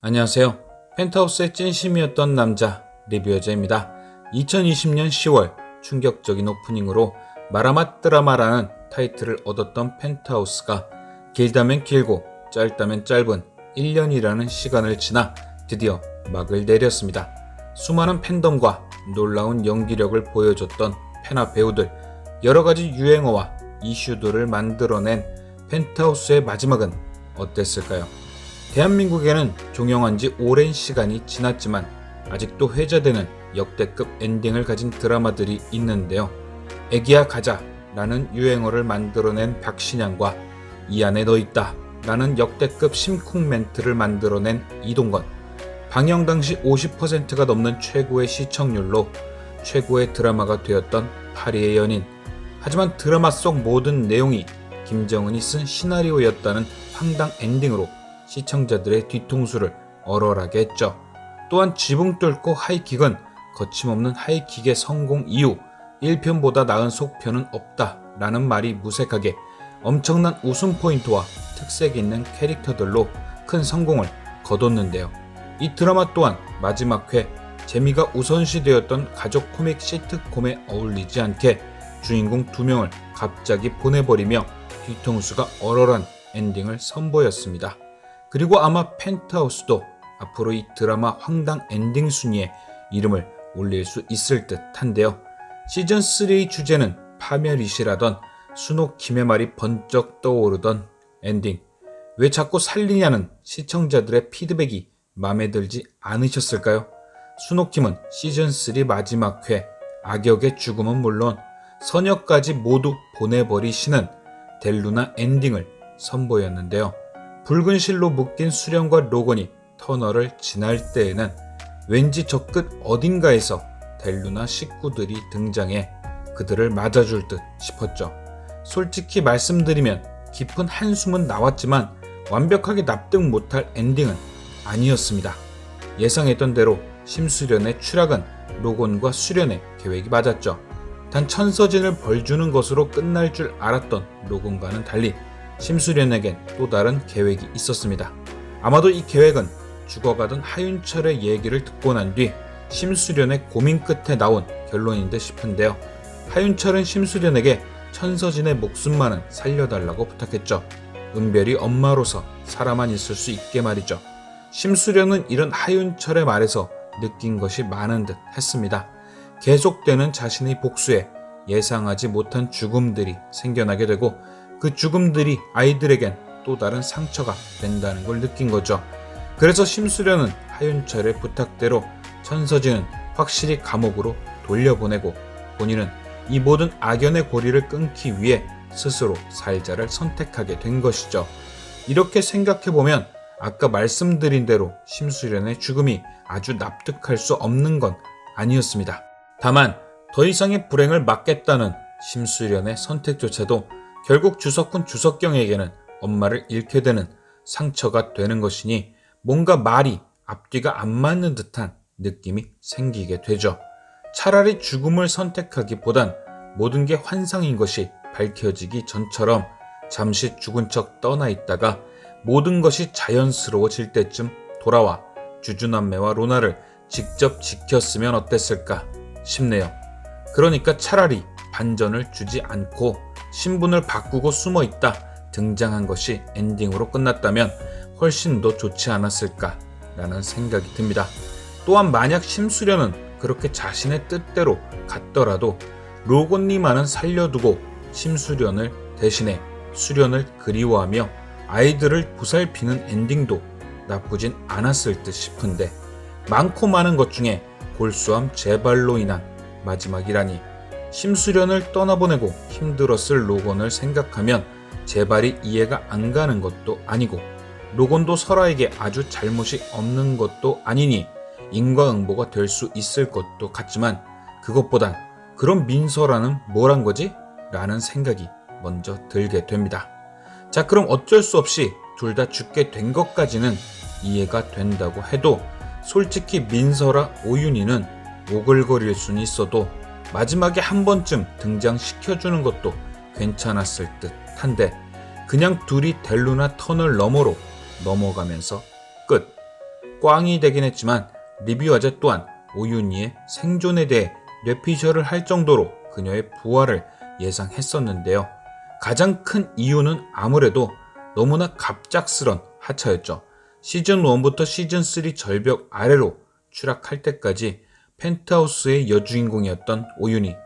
안녕하세요. 펜트하우스의 찐심이었던 남자 리뷰여자입니다. 2020년 10월 충격적인 오프닝으로 마라맛 드라마라는 타이틀을 얻었던 펜트하우스가 길다면 길고 짧다면 짧은 1년이라는 시간을 지나 드디어 막을 내렸습니다. 수많은 팬덤과 놀라운 연기력을 보여줬던 펜화 배우들, 여러 가지 유행어와 이슈들을 만들어낸 펜트하우스의 마지막은 어땠을까요? 대한민국에는 종영한 지 오랜 시간이 지났지만 아직도 회자되는 역대급 엔딩을 가진 드라마들이 있는데요. 애기야 가자 라는 유행어를 만들어낸 박신양과 이 안에 너 있다 라는 역대급 심쿵 멘트를 만들어낸 이동건 방영 당시 50%가 넘는 최고의 시청률로 최고의 드라마가 되었던 파리의 연인 하지만 드라마 속 모든 내용이 김정은이 쓴 시나리오였다는 황당 엔딩으로 시청자들의 뒤통수를 얼얼하게 했죠. 또한 지붕 뚫고 하이킥은 거침없는 하이킥의 성공 이후 1편보다 나은 속편은 없다 라는 말이 무색하게 엄청난 웃음 포인트와 특색 있는 캐릭터들로 큰 성공을 거뒀는데요. 이 드라마 또한 마지막 회 재미가 우선시되었던 가족 코믹 시트콤에 어울리지 않게 주인공 두 명을 갑자기 보내버리며 뒤통수가 얼얼한 엔딩을 선보였습니다. 그리고 아마 펜트하우스도 앞으로 이 드라마 황당 엔딩 순위에 이름을 올릴 수 있을 듯 한데요. 시즌3 주제는 파멸이시라던 순옥 김의 말이 번쩍 떠오르던 엔딩. 왜 자꾸 살리냐는 시청자들의 피드백이 마음에 들지 않으셨을까요? 순옥킴은 시즌3 마지막 회 악역의 죽음은 물론 선역까지 모두 보내버리시는 델루나 엔딩을 선보였는데요. 붉은 실로 묶인 수령과 로건이 터널을 지날 때에는 왠지 저 끝 어딘가에서 델루나 식구들이 등장해 그들을 맞아줄 듯 싶었죠. 솔직히 말씀드리면 깊은 한숨은 나왔지만 완벽하게 납득 못할 엔딩은 아니었습니다. 예상했던 대로 심수련의 추락은 로건과 수련의 계획이 맞았죠. 단 천서진을 벌주는 것으로 끝날 줄 알았던 로건과는 달리 심수련에겐 또 다른 계획이 있었습니다. 아마도 이 계획은 죽어가던 하윤철의 얘기를 듣고 난 뒤 심수련의 고민 끝에 나온 결론인 듯 싶은데요. 하윤철은 심수련에게 천서진의 목숨만은 살려달라고 부탁했죠. 은별이 엄마로서 살아만 있을 수 있게 말이죠. 심수련은 이런 하윤철의 말에서 느낀 것이 많은 듯 했습니다. 계속되는 자신의 복수에 예상하지 못한 죽음들이 생겨나게 되고 그 죽음들이 아이들에겐 또 다른 상처가 된다는 걸 느낀 거죠. 그래서 심수련은 하윤철의 부탁대로 천서진은 확실히 감옥으로 돌려보내고 본인은 이 모든 악연의 고리를 끊기 위해 스스로 살자를 선택하게 된 것이죠. 이렇게 생각해보면 아까 말씀드린 대로 심수련의 죽음이 아주 납득할 수 없는 건 아니었습니다. 다만 더 이상의 불행을 막겠다는 심수련의 선택조차도 결국 주석훈 주석경에게는 엄마를 잃게 되는 상처가 되는 것이니 뭔가 말이 앞뒤가 안 맞는 듯한 느낌이 생기게 되죠. 차라리 죽음을 선택하기보단 모든 게 환상인 것이 밝혀지기 전처럼 잠시 죽은 척 떠나 있다가 모든 것이 자연스러워질 때쯤 돌아와 주주남매와 로나를 직접 지켰으면 어땠을까 싶네요. 그러니까 차라리 반전을 주지 않고 신분을 바꾸고 숨어 있다 등장한 것이 엔딩으로 끝났다면 훨씬 더 좋지 않았을까라는 생각이 듭니다. 또한 만약 심수련은 그렇게 자신의 뜻대로 갔더라도 로건님만은 살려두고 심수련을 대신해 수련을 그리워하며 아이들을 보살피는 엔딩도 나쁘진 않았을 듯 싶은데 많고 많은 것 중에 골수함 재발로 인한 마지막이라니 심수련을 떠나보내고 힘들었을 로건을 생각하면 재발이 이해가 안 가는 것도 아니고 로건도 설아에게 아주 잘못이 없는 것도 아니니 인과응보가 될 수 있을 것도 같지만 그것보단 그런 민서라는 뭐란 거지? 라는 생각이 먼저 들게 됩니다. 자, 그럼 어쩔 수 없이 둘 다 죽게 된 것까지는 이해가 된다고 해도 솔직히 민서라 오윤희는 오글거릴 수는 있어도 마지막에 한 번쯤 등장시켜주는 것도 괜찮았을 듯 한데 그냥 둘이 델루나 터널 너머로 넘어가면서 끝. 꽝이 되긴 했지만 리뷰하자 또한 오윤희의 생존에 대해 뇌피셜을 할 정도로 그녀의 부활을 예상했었는데요. 가장 큰 이유는 아무래도 너무나 갑작스런 하차였죠. 시즌 1부터 시즌 3 절벽 아래로 추락할 때까지 펜트하우스의 여주인공이었던 오윤희.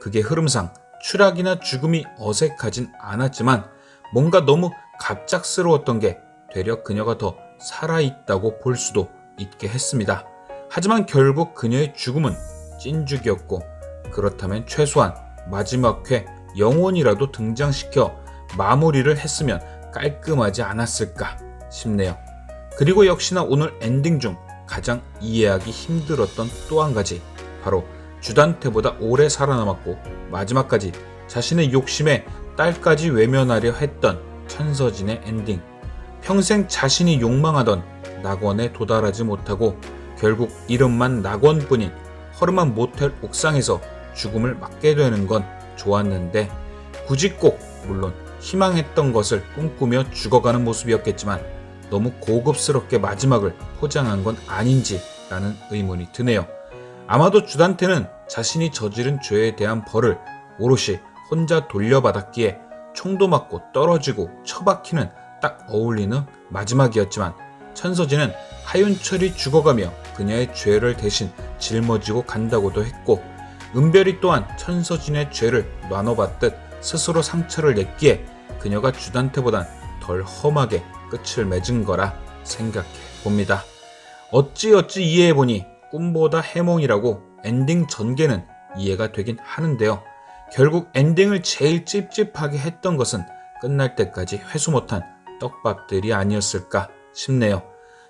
그게 흐름상 추락이나 죽음이 어색하진 않았지만 뭔가 너무 갑작스러웠던 게 되려 그녀가 더 살아있다고 볼 수도 있게 했습니다. 하지만 결국 그녀의 죽음은 찐죽이었고 그렇다면 최소한 마지막 회 영혼이라도 등장시켜 마무리를 했으면 깔끔하지 않았을까 싶네요. 그리고 역시나 오늘 엔딩 중 가장 이해하기 힘들었던 또 한 가지 바로 주단태보다 오래 살아남았고 마지막까지 자신의 욕심에 딸까지 외면하려 했던 천서진의 엔딩. 평생 자신이 욕망하던 낙원에 도달하지 못하고 결국 이름만 낙원뿐인 허름한 모텔 옥상에서 죽음을 맞게 되는 건 좋았는데 굳이 꼭 물론 희망했던 것을 꿈꾸며 죽어가는 모습이었겠지만 너무 고급스럽게 마지막을 포장한 건 아닌지라는 의문이 드네요. 아마도 주단태는 자신이 저지른 죄에 대한 벌을 오롯이 혼자 돌려받았기에 총도 맞고 떨어지고 처박히는 딱 어울리는 마지막이었지만 천서진은 하윤철이 죽어가며 그녀의 죄를 대신 짊어지고 간다고도 했고 은별이 또한 천서진의 죄를 나눠받듯 스스로 상처를 냈기에 그녀가 주단태보단 덜 험하게 끝을 맺은 거라 생각해 봅니다. 어찌어찌 이해해 보니 꿈보다 해몽이라고 엔딩 전개는 이해가 되긴 하는데요. 결국 엔딩을 제일 찝찝하게 했던 것은 끝날 때까지 회수 못한 떡밥들이 아니었을까 싶네요.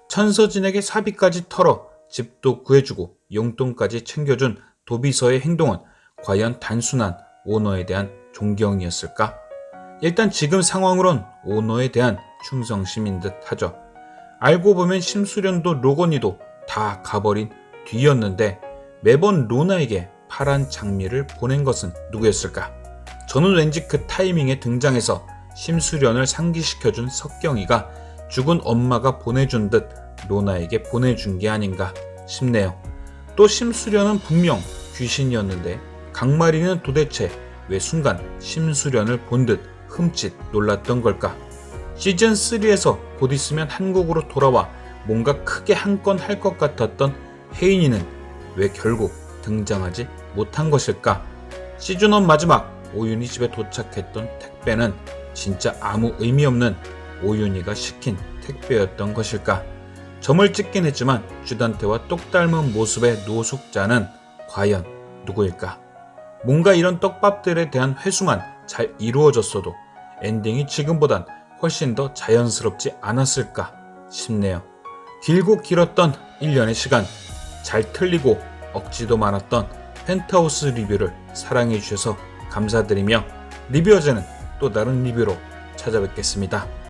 천서진에게 사비까지 털어 집도 구해주고 용돈까지 챙겨준 도비서의 행동은 과연 단순한 오너에 대한 존경이었을까? 일단 지금 상황으론 오너에 대한 충성심인 듯 하죠. 알고 보면 심수련도 로건이도 다 가버린 뒤였는데 매번 로나에게 파란 장미를 보낸 것은 누구였을까? 저는 왠지 그 타이밍에 등장해서 심수련을 상기시켜준 석경이가 죽은 엄마가 보내준 듯 로나에게 보내준 게 아닌가 싶네요. 또 심수련은 분명 귀신이었는데 강마리는 도대체 왜 순간 심수련을 본 듯 흠칫 놀랐던 걸까? 시즌 3에서 곧 있으면 한국으로 돌아와 뭔가 크게 한 건 할 것 같았던 혜인이는 왜 결국 등장하지 못한 것일까? 시즌1 마지막 오윤희 집에 도착했던 택배는 진짜 아무 의미 없는 오윤희가 시킨 택배였던 것일까? 점을 찍긴 했지만 주단태와 똑 닮은 모습의 노숙자는 과연 누구일까? 뭔가 이런 떡밥들에 대한 회수만 잘 이루어졌어도 엔딩이 지금보단 훨씬 더 자연스럽지 않았을까 싶네요. 길고 길었던 1년의 시간, 잘 틀리고 억지도 많았던 펜트하우스 리뷰를 사랑해주셔서 감사드리며 리뷰어제는 또 다른 리뷰로 찾아뵙겠습니다.